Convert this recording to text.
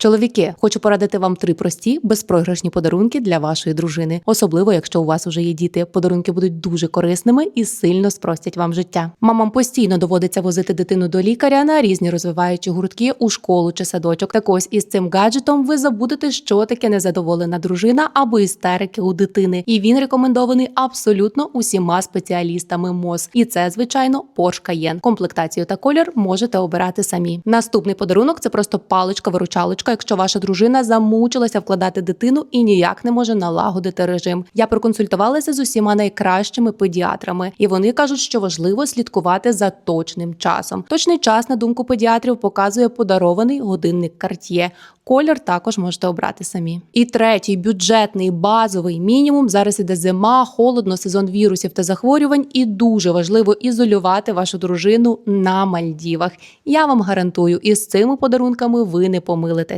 Чоловіки, хочу порадити вам три прості безпрограшні подарунки для вашої дружини, особливо якщо у вас уже є діти. Подарунки будуть дуже корисними і сильно спростять вам життя. Мамам постійно доводиться возити дитину до лікаря на різні розвиваючі гуртки у школу чи садочок. Так ось із цим гаджетом ви забудете, що таке незадоволена дружина або істерики у дитини. І він рекомендований абсолютно усіма спеціалістами МОЗ. І це, звичайно, Porsche Cayenne. Комплектацію та колір можете обирати самі. Наступний подарунок це просто паличка-виручалочка, якщо ваша дружина замучилася вкладати дитину і ніяк не може налагодити режим. Я проконсультувалася з усіма найкращими педіатрами, і вони кажуть, що важливо слідкувати за точним часом. Точний час, на думку педіатрів, показує подарований годинник Cartier. Колір також можете обрати самі. І третій бюджетний базовий мінімум. Зараз іде зима, холодно, сезон вірусів та захворювань, і дуже важливо ізолювати вашу дружину на Мальдівах. Я вам гарантую, із цими подарунками ви не помилитесь.